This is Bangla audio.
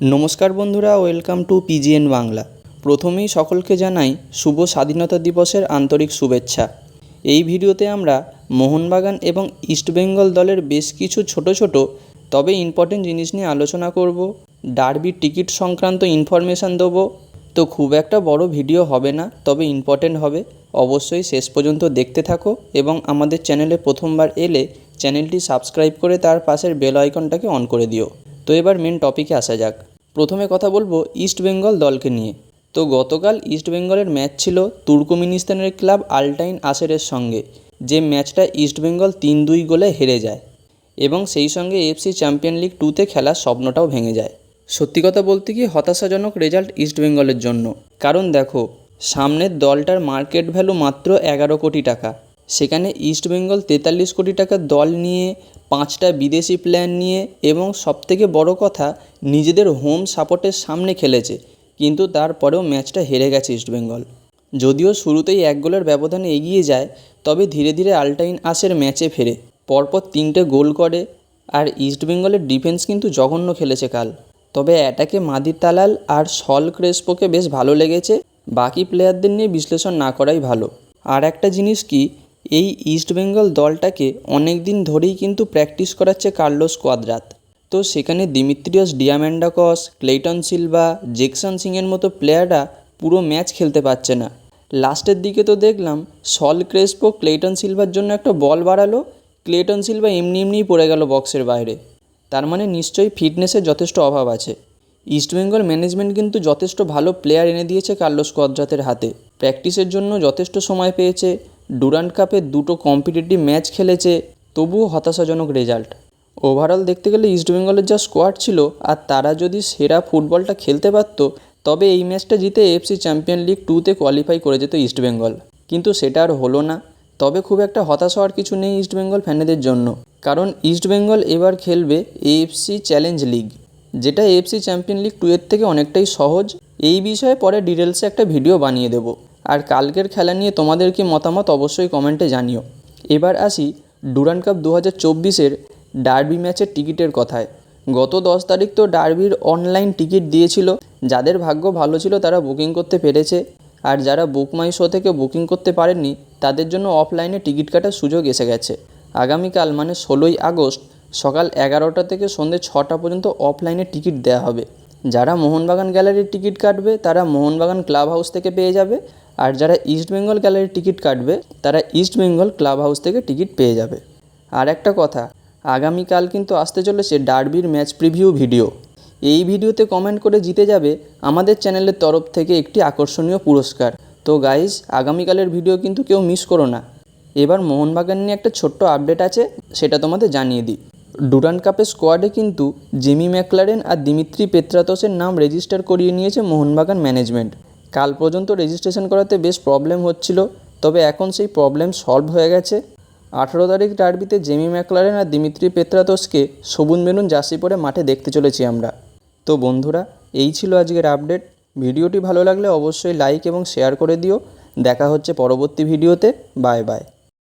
নমস্কার বন্ধুরা, ওয়েলকাম টু পিজিএন বাংলা। প্রথমেই সকলকে জানাই শুভ স্বাধীনতা দিবসের আন্তরিক শুভেচ্ছা। এই ভিডিওতে আমরা মোহনবাগান এবং ইস্টবেঙ্গল দলের বেশ কিছু ছোট ছোট, তবে ইম্পর্টেন্ট জিনিস নিয়ে আলোচনা করব। ডার্বির টিকিট সংক্রান্ত ইনফরমেশান দেবো। তো খুব একটা বড় ভিডিও হবে না, তবে ইম্পর্টেন্ট হবে। অবশ্যই শেষ পর্যন্ত দেখতে থাকো এবং আমাদের চ্যানেলে প্রথমবার এলে চ্যানেলটি সাবস্ক্রাইব করে তার পাশের বেল আইকনটাকে অন করে দিও। তো এবার মেন টপিকে আসা যাক। প্রথমে কথা বলব ইস্ট বেঙ্গল দলকে নিয়ে। তো গতকাল ইস্ট বেঙ্গলের ম্যাচ ছিল তুর্কমিনিস্তানের ক্লাব আলটাইন আসেরের সঙ্গে। যে ম্যাচটা ইস্ট বেঙ্গল তিন দুই গোলে হেরে যায়। এবং সেই সঙ্গে এফসি চ্যাম্পিয়ন লিগ টুতে খেলার স্বপ্নটাও ভেঙে যায়। সত্যি কথা বলতে কি হতাশাজনক রেজাল্ট ইস্ট বেঙ্গলের জন্য। কারণ দেখো, সামনের দলটার মার্কেট ভ্যালু মাত্র এগারো কোটি টাকা। সেখানে ইস্ট বেঙ্গল তেতাল্লিশ কোটি টাকার দল নিয়ে পাঁচটা বিদেশি প্লেয়ার নিয়ে এবং সবথেকে বড় কথা, নিজেদের হোম সাপোর্টের সামনে খেলেছে, কিন্তু তারপরেও ম্যাচটা হেরে গেছে ইস্টবেঙ্গল যদিও শুরুতেই এক গোলের ব্যবধানে এগিয়ে যায়, তবে ধীরে ধীরে আলটাইন আসের ম্যাচে ফেরে। পরপর তিনটে গোল করে, আর ইস্টবেঙ্গলের ডিফেন্স কিন্তু জঘন্য খেলেছে কাল। তবে অ্যাটাকে মাদি তালাল আর সল ক্রেসপোকে বেশ ভালো লেগেছে, বাকি প্লেয়ারদের নিয়ে বিশ্লেষণ না করাই ভালো। আর একটা জিনিস কি এই ইস্টবেঙ্গল দলটাকে অনেক দিন ধরেই কিন্তু প্র্যাকটিস করাচ্ছে কার্লোস কোয়াদ্রাত। তো সেখানে Dimitrios Diamantakos Cleiton Silva, Jackson সিংয়ের মতো প্লেয়াররা পুরো ম্যাচ খেলতে পারছে না। লাস্টের দিকে তো দেখলাম সল ক্রেসপো ক্লেটন সিলভার জন্য একটা বল বাড়ালো ক্লেটন সিলভা এমনি এমনিই পড়ে গেল বক্সের বাইরে। তার মানে নিশ্চয়ই ফিটনেসের যথেষ্ট অভাব আছে। ইস্টবেঙ্গল ম্যানেজমেন্ট কিন্তু যথেষ্ট ভালো প্লেয়ার এনে দিয়েছে কার্লোস কোয়াদ্রাতের হাতে। প্র্যাকটিসের জন্য যথেষ্ট সময় পেয়েছে ডুরান্ট কাপে দুটো কম্পিটিটিভ ম্যাচ খেলেছে, তবুও হতাশাজনক রেজাল্ট। ওভারঅল দেখতে গেলে ইস্টবেঙ্গলের যা স্কোয়াড ছিল আর তারা যদি সেরা ফুটবলটা খেলতে পারতো, তবে এই ম্যাচটা জিতে এফসি চ্যাম্পিয়ন লিগ টুতে কোয়ালিফাই করে যেত ইস্টবেঙ্গল কিন্তু সেটা আর হলো না। তবে খুব একটা হতাশ হওয়ার কিছু নেই ইস্টবেঙ্গল ফ্যানেদের জন্য। কারণ ইস্টবেঙ্গল এবার খেলবে এএফসি চ্যালেঞ্জ লিগ, যেটা এএফসি চ্যাম্পিয়ন লিগ টু এর থেকে অনেকটাই সহজ। এই বিষয়ে পরে ডিটেলসে একটা ভিডিও বানিয়ে দেবো। আর কালকের খেলা নিয়ে তোমাদের কি মতামত অবশ্যই কমেন্টে জানিও। এবার আসি ডুরান্ড কাপ দু হাজার চব্বিশের ডার্বি ম্যাচের টিকিটের কথায়। গত দশ তারিখ তো ডার্বির অনলাইন টিকিট দিয়েছিল, যাদের ভাগ্য ভালো ছিল তারা বুকিং করতে পেরেছে, আর যারা বুক মাই শো থেকে বুকিং করতে পারেননি, তাদের জন্য অফলাইনে টিকিট কাটার সুযোগ এসে গেছে। আগামীকাল মানে ষোলোই আগস্ট সকাল এগারোটা থেকে সন্ধ্যে ছটা পর্যন্ত অফলাইনে টিকিট দেওয়া হবে। যারা মোহনবাগান গ্যালারির টিকিট কাটবে, তারা মোহনবাগান ক্লাব হাউস থেকে পেয়ে যাবে আর যারা ইস্ট বেঙ্গল গ্যালারির টিকিট কাটবে, তারা ইস্ট বেঙ্গল ক্লাব হাউস থেকে টিকিট পেয়ে যাবে। আর একটা কথা, আগামীকাল কিন্তু আসতে চলেছে ডার্বির ম্যাচ প্রিভিউ ভিডিও এই ভিডিওতে কমেন্ট করে জিতে যাবে আমাদের চ্যানেলের তরফ থেকে একটি আকর্ষণীয় পুরস্কার। তো গাইজ আগামীকালের ভিডিও কিন্তু কেউ মিস করো না। এবার মোহনবাগান নিয়ে একটা ছোট্ট আপডেট আছে, সেটা তোমাদের জানিয়ে দিই। ডুরান্ড কাপের স্কোয়াডে কিন্তু জেমি ম্যাকলারেন আর দিমিত্রি পেত্রাতসের নাম রেজিস্টার করিয়ে নিয়েছে মোহনবাগান ম্যানেজমেন্ট কাল পর্যন্ত রেজিস্ট্রেশন করাতে বেশ প্রবলেম হচ্ছিল, তবে এখন সেই প্রবলেম সলভ হয়ে গেছে। আঠেরো তারিখ ডার্বিতে জেমি ম্যাকলারেন আর দিমিত্রি পেত্রাতোসকে সবুজ মেনুন জার্সি পরে মাঠে দেখতে চলেছি আমরা। তো বন্ধুরা, এই ছিল আজকের আপডেট ভিডিওটি ভালো লাগলে অবশ্যই লাইক এবং শেয়ার করে দিও। দেখা হচ্ছে পরবর্তী ভিডিওতে। Bye bye